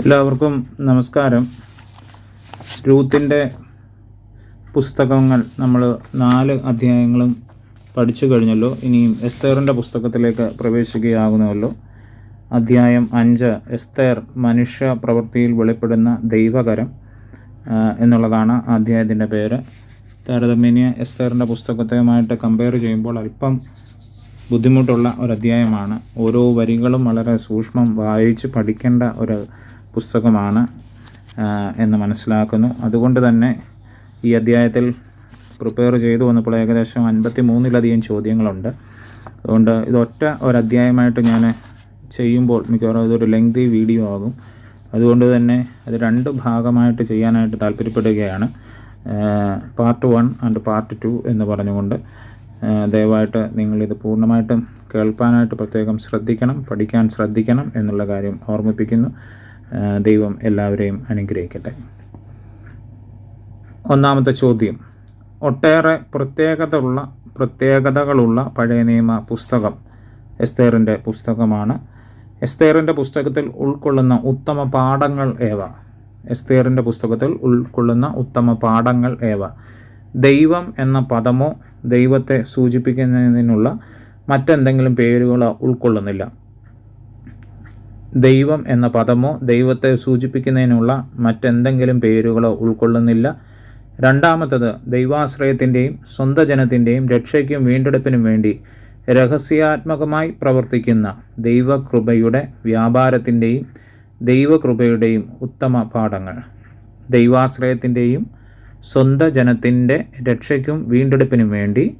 എല്ലാവർക്കും നമസ്കാരം. രൂത്തിന്റെ പുസ്തകങ്ങൾ നമ്മൾ നാല് അധ്യായങ്ങളും പഠിച്ചു കഴിഞ്ഞല്ലോ. ഇനിയും എസ്തേറിന്റെ പുസ്തകത്തിലേക്ക് പ്രവേശിക്കുകയാകുന്നുവല്ലോ. അധ്യായം അഞ്ച് എസ്തേർ മനുഷ്യ പ്രവൃത്തിയിൽ വെളിപ്പെടുന്ന ദൈവകരം എന്നുള്ളതാണ് അധ്യായത്തിന്റെ പേര്. താരതമ്യേന എസ്തേറിന്റെ പുസ്തകത്തെയുമായിട്ട് കമ്പയർ ചെയ്യുമ്പോൾ അല്പം ബുദ്ധിമുട്ടുള്ള ഒരു അധ്യായമാണ്. ഓരോ വരികളും വളരെ സൂക്ഷ്മം വായിച്ച് പഠിക്കേണ്ട ഒരു പുസ്തകമാണ് എന്ന് മനസ്സിലാക്കുന്നു. അതുകൊണ്ട് തന്നെ ഈ അധ്യായത്തിൽ പ്രിപ്പയർ ചെയ്തു വന്നപ്പോൾ ഏകദേശം അൻപത്തി മൂന്നിലധികം ചോദ്യങ്ങളുണ്ട്. അതുകൊണ്ട് ഇതൊറ്റ ഒരധ്യായമായിട്ട് ഞാൻ ചെയ്യുമ്പോൾ മിക്കവാറും ഇതൊരു ലെങ്തി വീഡിയോ ആകും. അതുകൊണ്ട് തന്നെ അത് രണ്ട് ഭാഗമായിട്ട് ചെയ്യാനായിട്ട് താല്പര്യപ്പെടുകയാണ്. Part one and part two എന്ന് പറഞ്ഞുകൊണ്ട് ദയവായിട്ട് നിങ്ങളിത് പൂർണമായിട്ടും കേൾക്കാനായിട്ട് പ്രത്യേകം ശ്രദ്ധിക്കണം പഠിക്കാൻ ശ്രദ്ധിക്കണം എന്നുള്ള കാര്യം ഓർമ്മിപ്പിക്കുന്നു. ദൈവം എല്ലാവരെയും അനുഗ്രഹിക്കട്ടെ. ഒന്നാമത്തെ ചോദ്യം. ഒട്ടേറെ പ്രത്യേകതയുള്ള പ്രത്യേകതകളുള്ള പഴയ നിയമ പുസ്തകം എസ്തേറിന്റെ പുസ്തകമാണ്. എസ്തേറിന്റെ പുസ്തകത്തിൽ ഉൾക്കൊള്ളുന്ന ഉത്തമ പാഠങ്ങൾ ഏവ? എസ്തേറിന്റെ പുസ്തകത്തിൽ ഉൾക്കൊള്ളുന്ന ഉത്തമ പാഠങ്ങൾ ഏവ? ദൈവം എന്ന പദമോ ദൈവത്തെ സൂചിപ്പിക്കുന്നതിനുള്ള മറ്റെന്തെങ്കിലും പേരുകളോ ഉൾക്കൊള്ളുന്നില്ല. ദൈവം എന്ന പദമോ ദൈവത്തെ സൂചിപ്പിക്കുന്നതിനുള്ള മറ്റെന്തെങ്കിലും പേരുകളോ ഉൾക്കൊള്ളുന്നില്ല. രണ്ടാമത്തത് ദൈവാശ്രയത്തിന്റെയും സ്വന്തം ജനത്തിന്റെയും രക്ഷയ്ക്കും വീണ്ടെടുപ്പിനും വേണ്ടി രഹസ്യാത്മകമായി പ്രവർത്തിക്കുന്ന ദൈവകൃപയുടെ വ്യാപാരത്തിന്റെയും ദൈവകൃപയുടെയും ഉത്തമ പാഠങ്ങൾ. ദൈവാശ്രയത്തിന്റെയും സ്വന്തം ജനത്തിന്റെ രക്ഷയ്ക്കും വീണ്ടെടുപ്പിനും വേണ്ടി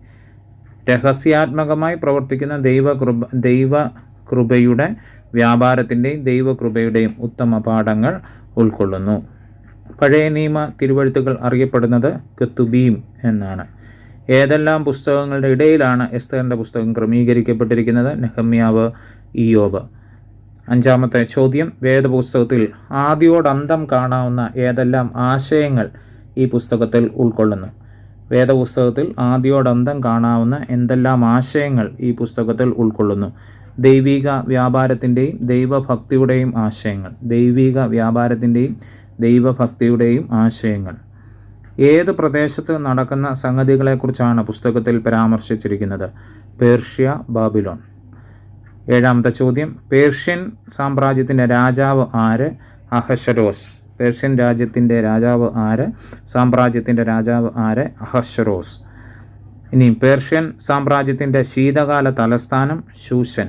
രഹസ്യാത്മകമായി പ്രവർത്തിക്കുന്ന ദൈവകൃപ ദൈവകൃപയുടെ വ്യാപാരത്തിന്റെയും ദൈവകൃപയുടെയും ഉത്തമ പാഠങ്ങൾ ഉൾക്കൊള്ളുന്നു. പഴയ നിയമ തിരുവഴുത്തുകൾ അറിയപ്പെടുന്നത് കെത്തുബീം എന്നാണ്. ഏതെല്ലാം പുസ്തകങ്ങളുടെ ഇടയിലാണ് എസ്തറിന്റെ പുസ്തകം ക്രമീകരിക്കപ്പെട്ടിരിക്കുന്നത്? നെഹമ്യാവ് ഇയോബ് അഞ്ചാമത്തെ ചോദ്യം വേദപുസ്തകത്തിൽ ആദ്യോടന്തം കാണാവുന്ന ഏതെല്ലാം ആശയങ്ങൾ ഈ പുസ്തകത്തിൽ ഉൾക്കൊള്ളുന്നു? വേദപുസ്തകത്തിൽ ആദ്യോടന്തം കാണാവുന്ന എന്തെല്ലാം ആശയങ്ങൾ ഈ പുസ്തകത്തിൽ ഉൾക്കൊള്ളുന്നു? ദൈവിക വ്യാപാരത്തിന്റെയും ദൈവഭക്തിയുടെയും ആശയങ്ങൾ. ദൈവിക വ്യാപാരത്തിന്റെയും ദൈവഭക്തിയുടെയും ആശയങ്ങൾ. ഏത് പ്രദേശത്ത് നടക്കുന്ന സംഗതികളെക്കുറിച്ചാണ് പുസ്തകത്തിൽ പരാമർശിച്ചിരിക്കുന്നത്? Persia Babylon. ഏഴാമത്തെ ചോദ്യം. പേർഷ്യൻ സാമ്രാജ്യത്തിന്റെ രാജാവ് ആര്? അഹഷരോസ് പേർഷ്യൻ രാജ്യത്തിന്റെ രാജാവ് ആര്? സാമ്രാജ്യത്തിന്റെ രാജാവ് ആര്? അഹഷറോസ് ഇനി പേർഷ്യൻ സാമ്രാജ്യത്തിന്റെ ശീതകാല തലസ്ഥാനം ശൂഷൻ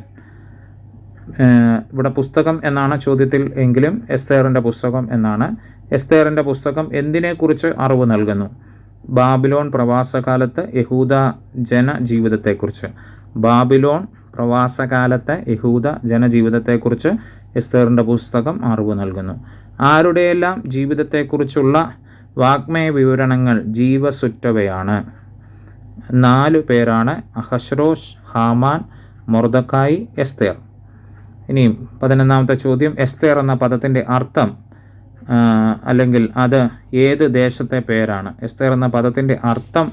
ഇവിടെ പുസ്തകം എന്നാണ് ചോദ്യത്തിൽ എങ്കിലും എസ്തേറിന്റെ പുസ്തകം എന്നാണ്. എസ്തേറിന്റെ പുസ്തകം എന്തിനെക്കുറിച്ച് അറിവ് നൽകുന്നു? ബാബിലോൺ പ്രവാസകാലത്ത് യഹൂദ ജനജീവിതത്തെക്കുറിച്ച്. ബാബിലോൺ പ്രവാസകാലത്തെ യഹൂദ ജനജീവിതത്തെക്കുറിച്ച് എസ്തേറിന്റെ പുസ്തകം അറിവ് നൽകുന്നു. ആരുടെയെല്ലാം ജീവിതത്തെക്കുറിച്ചുള്ള വാഗ്മയ വിവരണങ്ങൾ ജീവസുറ്റവയാണ്? നാലു പേരാണ് അഹഷ്രോഷ് ഹാമാൻ മൊർദക്കായി എസ്തേർ. ഇനിയും പതിനൊന്നാമത്തെ ചോദ്യം. എസ്തേർ എന്ന പദത്തിന്റെ അർത്ഥം അല്ലെങ്കിൽ അത് ഏത് ദേശത്തെ പേരാണ്? എസ്തേർ എന്ന പദത്തിന്റെ അർത്ഥം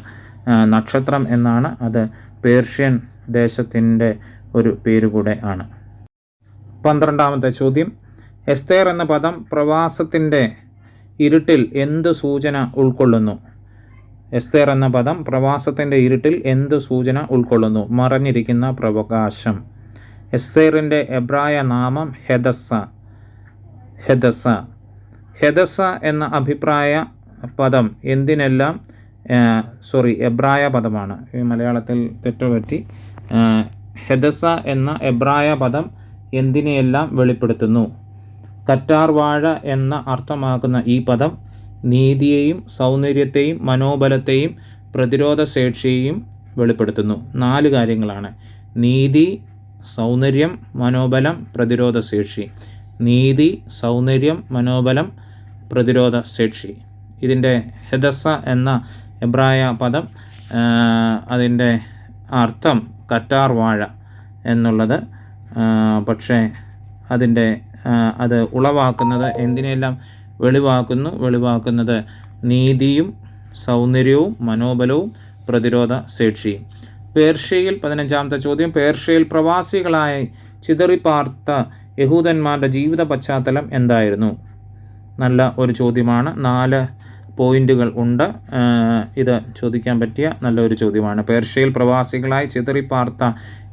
നക്ഷത്രം എന്നാണ്. അത് പേർഷ്യൻ ദേശത്തിന്റെ ഒരു പേര് കൂടെ ആണ്. പന്ത്രണ്ടാമത്തെ ചോദ്യം. എസ്തേർ എന്ന പദം പ്രവാസത്തിന്റെ ഇരുട്ടിൽ എന്ത് സൂചന ഉൾക്കൊള്ളുന്നു? എസ്തേർ എന്ന പദം പ്രവാസത്തിന്റെ ഇരുട്ടിൽ എന്ത് സൂചന ഉൾക്കൊള്ളുന്നു? മറഞ്ഞിരിക്കുന്ന പ്രകാശം എസ്തേറിന്റെ എബ്രായ നാമം ഹെദസ ഹെദസ ഹെദസ എന്ന അഭിപ്രായ പദം എന്തിനെല്ലാം സോറി എബ്രായ പദമാണ്. മലയാളത്തിൽ തെറ്റുപറ്റി ഹെദസ എന്ന എബ്രായ പദം എന്തിനെയെല്ലാം വെളിപ്പെടുത്തുന്നു? കറ്റാർവാഴ എന്ന അർത്ഥമാക്കുന്ന ഈ പദം നീതിയെയും സൗന്ദര്യത്തെയും മനോബലത്തെയും പ്രതിരോധ ശേഷിയെയും വെളിപ്പെടുത്തുന്നു. നാല് കാര്യങ്ങളാണ്. നീതി സൗന്ദര്യം മനോബലം പ്രതിരോധ ശേഷി നീതി സൗന്ദര്യം മനോബലം പ്രതിരോധ ശേഷി ഇതിന്റെ ഹെദസ എന്ന എബ്രായ പദം അതിന്റെ അർത്ഥം കറ്റാർ വാഴ എന്നുള്ളത്. പക്ഷേ അതിന്റെ അത് ഉളവാക്കുന്നത് എന്തിനെല്ലാം വെളിവാക്കുന്നു? വെളിവാക്കുന്നത് നീതിയും സൗന്ദര്യവും മനോബലവും പ്രതിരോധ ശേഷിയും പേർഷ്യയിൽ പതിനഞ്ചാമത്തെ ചോദ്യം പേർഷ്യയിൽ പ്രവാസികളായി ചിതറിപ്പാർത്ത യഹൂദന്മാരുടെ ജീവിത പശ്ചാത്തലം എന്തായിരുന്നു? നല്ല ഒരു ചോദ്യമാണ്. നാല് പോയിന്റുകൾ ഉണ്ട്. ഇത് ചോദിക്കാൻ പറ്റിയ നല്ലൊരു ചോദ്യമാണ്. പേർഷ്യയിൽ പ്രവാസികളായി ചിതറിപ്പാർത്ത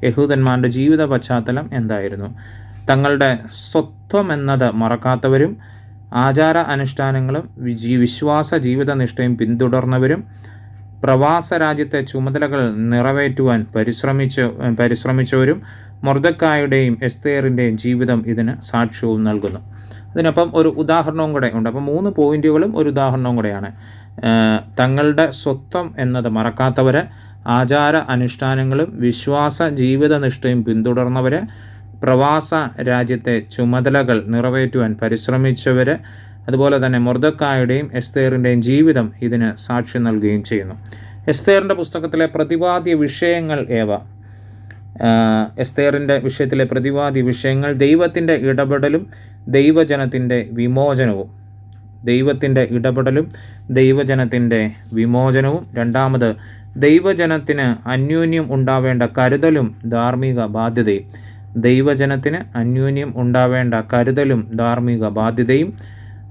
യഹൂദന്മാരുടെ ജീവിത പശ്ചാത്തലം എന്തായിരുന്നു? തങ്ങളുടെ സ്വത്വം എന്നത് മറക്കാത്തവരും ആചാര അനുഷ്ഠാനങ്ങളും വിശ്വാസ ജീവിത നിഷ്ഠയും പിന്തുടർന്നവരും പ്രവാസ രാജ്യത്തെ ചുമതലകൾ നിറവേറ്റുവാൻ പരിശ്രമിച്ച പരിശ്രമിച്ചവരും മൊർദക്കായുടെയും എസ്തേറിന്റെയും ജീവിതം ഇതിന് സാക്ഷ്യവും നൽകുന്നു. അതിനൊപ്പം ഒരു ഉദാഹരണവും കൂടെ ഉണ്ട്. അപ്പം മൂന്ന് പോയിന്റുകളും ഒരു ഉദാഹരണവും കൂടെയാണ്. തങ്ങളുടെ സ്വത്വം എന്നത് മറക്കാത്തവർ ആചാര അനുഷ്ഠാനങ്ങളും വിശ്വാസ ജീവിതനിഷ്ഠയും പിന്തുടർന്നവർ പ്രവാസ രാജ്യത്തെ ചുമതലകൾ നിറവേറ്റുവാൻ പരിശ്രമിച്ചവർ അതുപോലെ തന്നെ മൊർദക്കായുടെയും എസ്തേറിന്റെയും ജീവിതം ഇതിന് സാക്ഷ്യം നൽകുകയും ചെയ്യുന്നു. എസ്തേറിന്റെ പുസ്തകത്തിലെ പ്രതിപാദ്യ വിഷയങ്ങൾ ഏവ? എസ്തേറിന്റെ വിഷയത്തിലെ പ്രതിവാദി വിഷയങ്ങൾ ദൈവത്തിന്റെ ഇടപെടലും ദൈവജനത്തിന്റെ വിമോചനവും. ദൈവത്തിന്റെ ഇടപെടലും ദൈവജനത്തിന്റെ വിമോചനവും. രണ്ടാമത് ദൈവജനത്തിന് അന്യോന്യം ഉണ്ടാവേണ്ട കരുതലും ധാർമ്മിക ബാധ്യതയും. ദൈവജനത്തിന് അന്യോന്യം ഉണ്ടാവേണ്ട കരുതലും ധാർമ്മിക ബാധ്യതയും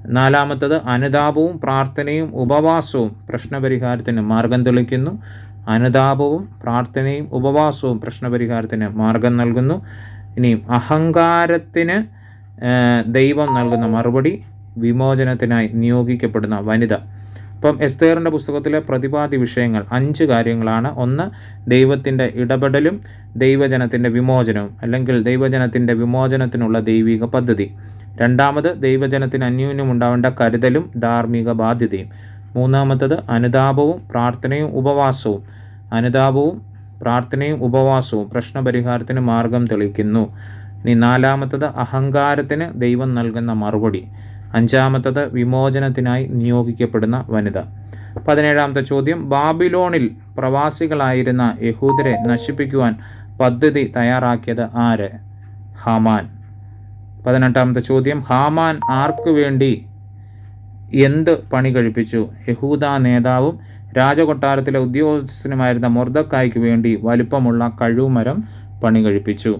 നാലാമത്തത് അനുതാപവും പ്രാർത്ഥനയും ഉപവാസവും പ്രശ്നപരിഹാരത്തിന് മാർഗം തെളിക്കുന്നു. അനുതാപവും പ്രാർത്ഥനയും ഉപവാസവും പ്രശ്നപരിഹാരത്തിന് മാർഗം നൽകുന്നു. ഇനിയും അഹങ്കാരത്തിന് ദൈവം നൽകുന്ന മറുപടി വിമോചനത്തിനായി നിയോഗിക്കപ്പെടുന്ന വനിത. അപ്പം എസ്തേറിന്റെ പുസ്തകത്തിലെ പ്രതിപാദി വിഷയങ്ങൾ അഞ്ച് കാര്യങ്ങളാണ്. ഒന്ന് ദൈവത്തിന്റെ ഇടപെടലും ദൈവജനത്തിന്റെ വിമോചനവും അല്ലെങ്കിൽ ദൈവജനത്തിന്റെ വിമോചനത്തിനുള്ള ദൈവിക പദ്ധതി. രണ്ടാമത് ദൈവജനത്തിന് അന്യോന്യം ഉണ്ടാവേണ്ട കരുതലും ധാർമ്മിക ബാധ്യതയും മൂന്നാമത്തത് അനുതാപവും പ്രാർത്ഥനയും ഉപവാസവും. അനുതാപവും പ്രാർത്ഥനയും ഉപവാസവും പ്രശ്നപരിഹാരത്തിന് മാർഗം തെളിക്കുന്നു ഇനി നാലാമത്തത് അഹങ്കാരത്തിന് ദൈവം നൽകുന്ന മറുപടി. അഞ്ചാമത്തത് വിമോചനത്തിനായി നിയോഗിക്കപ്പെടുന്ന വനിത. പതിനേഴാമത്തെ ചോദ്യം ബാബിലോണിൽ പ്രവാസികളായിരുന്ന യഹൂദരെ നശിപ്പിക്കുവാൻ പദ്ധതി തയ്യാറാക്കിയത് ആര്? ഹാമാൻ. പതിനെട്ടാമത്തെ ചോദ്യം ഹാമാൻ ആർക്കു വേണ്ടി എന്ത് പണി കഴിപ്പിച്ചു? യഹൂദ നേതാവും രാജകൊട്ടാരത്തിലെ ഉദ്യോഗസ്ഥനുമായിരുന്ന മൊർദക്കായ്ക്ക് വേണ്ടി വലിപ്പമുള്ള കഴുമരം പണി കഴിപ്പിച്ചു.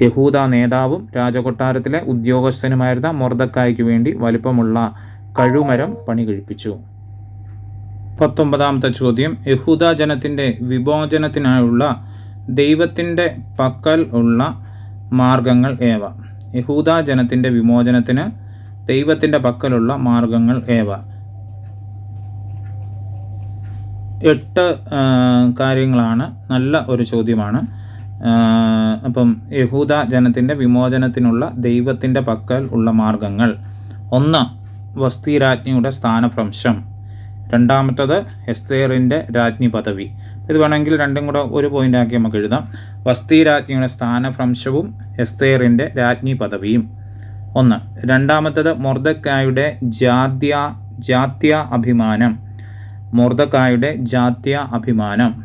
യഹൂദ നേതാവും രാജകൊട്ടാരത്തിലെ ഉദ്യോഗസ്ഥനുമായിരുന്ന മൊർദക്കായ്ക്ക് വേണ്ടി വലിപ്പമുള്ള കഴുമരം പണി കഴിപ്പിച്ചു. പത്തൊമ്പതാമത്തെ ചോദ്യം യഹൂദ ജനത്തിന്റെ വിഭോജനത്തിനായുള്ള ദൈവത്തിന്റെ പക്കൽ ഉള്ള മാർഗങ്ങൾ ഏവ. യഹൂദ ജനത്തിന്റെ വിമോചനത്തിന് ദൈവത്തിന്റെ പക്കലുള്ള മാർഗങ്ങൾ ഏവ. എട്ട് കാര്യങ്ങളാണ്. നല്ല ഒരു ചോദ്യമാണ്. അപ്പം യഹൂദ ജനത്തിന്റെ വിമോചനത്തിനുള്ള ദൈവത്തിന്റെ പക്കൽ ഉള്ള മാർഗങ്ങൾ. ഒന്ന് വസ്തിരാജ്ഞിയുടെ സ്ഥാനഭ്രംശം. രണ്ടാമത്തത് എസ്തേറിന്റെ രാജ്ഞി പദവി. ഇത് വേണമെങ്കിൽ രണ്ടും കൂടെ ഒരു പോയിന്റ് ആക്കി നമുക്ക് എഴുതാം. വസ്തി രാജ്ഞിയുടെ സ്ഥാനഭ്രംശവും എസ്തേറിന്റെ രാജ്ഞി പദവിയും. ഒന്ന് രണ്ടാമത്തത് മൊർദക്കായുടെ ജാത്യ ജാത്യ അഭിമാനം. മൊർദക്കായുടെ ജാത്യ അഭിമാനം.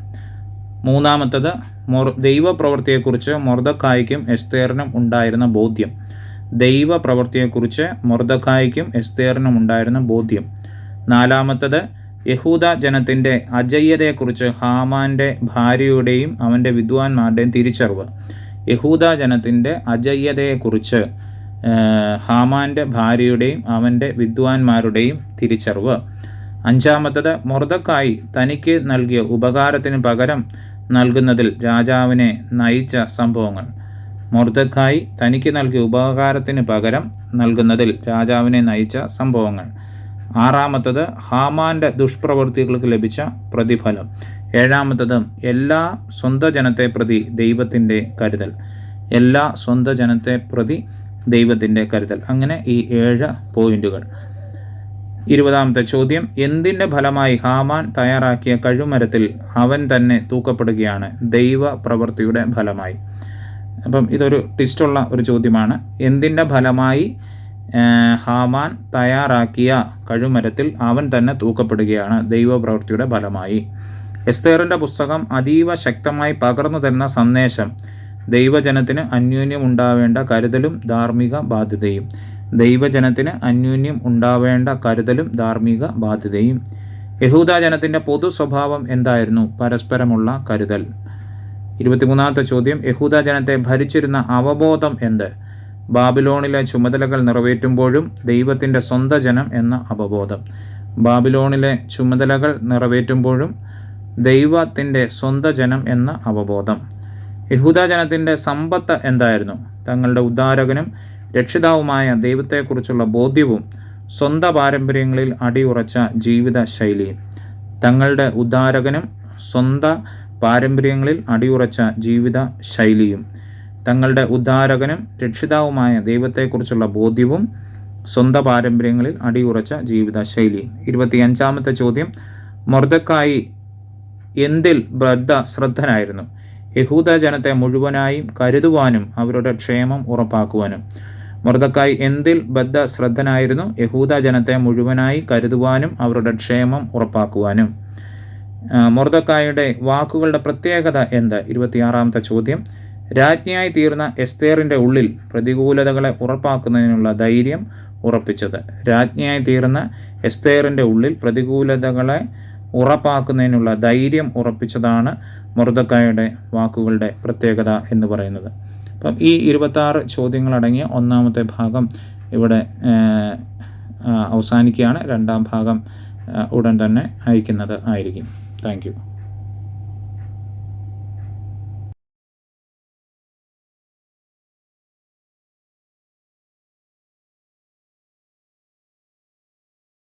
മൂന്നാമത്തത് മൊർ ദൈവപ്രവൃത്തിയെക്കുറിച്ച് മൊർദക്കായ്ക്കും എസ്തേറിനും ഉണ്ടായിരുന്ന ബോധ്യം. ദൈവപ്രവൃത്തിയെക്കുറിച്ച് മൊർദക്കായ്ക്കും എസ്തേറിനും ഉണ്ടായിരുന്ന ബോധ്യം. നാലാമത്തത് യഹൂദ ജനത്തിന്റെ അജയ്യതയെക്കുറിച്ച് ഹാമാന്റെ ഭാര്യയുടെയും അവന്റെ വിദ്വാൻമാരുടെയും തിരിച്ചറിവ്. യഹൂദ ജനത്തിന്റെ അജയ്യതയെക്കുറിച്ച് ഹാമാന്റെ ഭാര്യയുടെയും അവന്റെ വിദ്വാൻമാരുടെയും തിരിച്ചറിവ്. അഞ്ചാമത്തത് മൊർദക്കായി തനിക്ക് നൽകിയ ഉപകാരത്തിന് പകരം നൽകുന്നതിൽ രാജാവിനെ നയിച്ച സംഭവങ്ങൾ. മൊർദക്കായി തനിക്ക് നൽകിയ ഉപകാരത്തിന് പകരം നൽകുന്നതിൽ രാജാവിനെ നയിച്ച സംഭവങ്ങൾ. ആറാമത്തത് ഹാമാന്റെ ദുഷ്പ്രവൃത്തികൾക്ക് ലഭിച്ച പ്രതിഫലം. ഏഴാമത്തത് എല്ലാ സ്വന്ത ജനത്തെ പ്രതി ദൈവത്തിന്റെ കരുതൽ. എല്ലാ സ്വന്ത ജനത്തെ പ്രതി ദൈവത്തിന്റെ കരുതൽ. അങ്ങനെ ഈ ഏഴ് പോയിന്റുകൾ. ഇരുപതാമത്തെ ചോദ്യം എന്തിന്റെ ഫലമായി ഹാമാൻ തയ്യാറാക്കിയ കഴുമരത്തിൽ അവൻ തന്നെ തൂക്കപ്പെടുകയാണ് ദൈവ പ്രവൃത്തിയുടെ ഫലമായി? അപ്പം ഇതൊരു ടിസ്റ്റുള്ള ഒരു ചോദ്യമാണ്. എന്തിന്റെ ഫലമായി ഹാമാൻ തയ്യാറാക്കിയ കഴുമരത്തിൽ അവൻ തന്നെ തൂക്കപ്പെടുകയാണ്. ദൈവപ്രവൃത്തിയുടെ ഫലമായി. എസ്തേറിന്റെ പുസ്തകം അതീവ ശക്തമായി പകർന്നു തരുന്ന സന്ദേശം. ദൈവജനത്തിന് അന്യോന്യം ഉണ്ടാവേണ്ട കരുതലും ധാർമ്മിക ബാധ്യതയും. ദൈവജനത്തിന് അന്യോന്യം ഉണ്ടാവേണ്ട കരുതലും ധാർമ്മിക ബാധ്യതയും. യഹൂദ ജനത്തിന്റെ പൊതു സ്വഭാവം എന്തായിരുന്നു? പരസ്പരമുള്ള കരുതൽ. ഇരുപത്തിമൂന്നാമത്തെ ചോദ്യം. യഹൂദ ജനത്തെ ഭരിച്ചിരുന്ന അവബോധം എന്ത്? ബാബിലോണിലെ ചുമതലകൾ നിറവേറ്റുമ്പോഴും ദൈവത്തിന്റെ സ്വന്തം ജനം എന്ന അവബോധം. ബാബിലോണിലെ ചുമതലകൾ നിറവേറ്റുമ്പോഴും ദൈവത്തിന്റെ സ്വന്തം ജനം എന്ന അവബോധം. യഹൂദ ജനത്തിന്റെ സമ്പത്ത് എന്തായിരുന്നു? തങ്ങളുടെ ഉദ്ധാരകനും രക്ഷിതാവുമായ ദൈവത്തെക്കുറിച്ചുള്ള ബോധ്യവും സ്വന്തം പാരമ്പര്യങ്ങളിൽ അടിയുറച്ച ജീവിത ശൈലിയും തങ്ങളുടെ ഉദ്ധാരകനും സ്വന്തം പാരമ്പര്യങ്ങളിൽ അടിയുറച്ച ജീവിത ശൈലിയും. തങ്ങളുടെ ഉദ്ധാരകനും രക്ഷിതാവുമായ ദൈവത്തെക്കുറിച്ചുള്ള ബോധ്യവും സ്വന്തം പാരമ്പര്യങ്ങളിൽ അടിയുറച്ച ജീവിത ശൈലിയും ഇരുപത്തിയഞ്ചാമത്തെ ചോദ്യം മൊർദക്കായി എന്തിൽ ബദ്ധ ശ്രദ്ധനായിരുന്നു യഹൂദ ജനത്തെ മുഴുവനായും കരുതുവാനും അവരുടെ ക്ഷേമം ഉറപ്പാക്കുവാനും. മൊർദക്കായി എന്തിൽ ബദ്ധ ശ്രദ്ധനായിരുന്നു യഹൂദ ജനത്തെ മുഴുവനായി കരുതുവാനും അവരുടെ ക്ഷേമം ഉറപ്പാക്കുവാനും. മൃതക്കായുടെ വാക്കുകളുടെ പ്രത്യേകത എന്ത്? ഇരുപത്തിയാറാമത്തെ ചോദ്യം രാജ്ഞിയായി തീർന്ന എസ്തേറിന്റെ ഉള്ളിൽ പ്രതികൂലതകളെ ഉറപ്പാക്കുന്നതിനുള്ള ധൈര്യം ഉറപ്പിച്ചത്. രാജ്ഞിയായി തീർന്ന എസ്തേറിന്റെ ഉള്ളിൽ പ്രതികൂലതകളെ ഉറപ്പാക്കുന്നതിനുള്ള ധൈര്യം ഉറപ്പിച്ചതാണ് മൊർദക്കായുടെ വാക്കുകളുടെ പ്രത്യേകത എന്ന് പറയുന്നത്. അപ്പം ഈ ഇരുപത്താറ് ചോദ്യങ്ങളടങ്ങിയ ഒന്നാമത്തെ ഭാഗം ഇവിടെ അവസാനിക്കുകയാണ്. രണ്ടാം ഭാഗം ഉടൻ തന്നെ അയക്കുന്നത് ആയിരിക്കും. താങ്ക്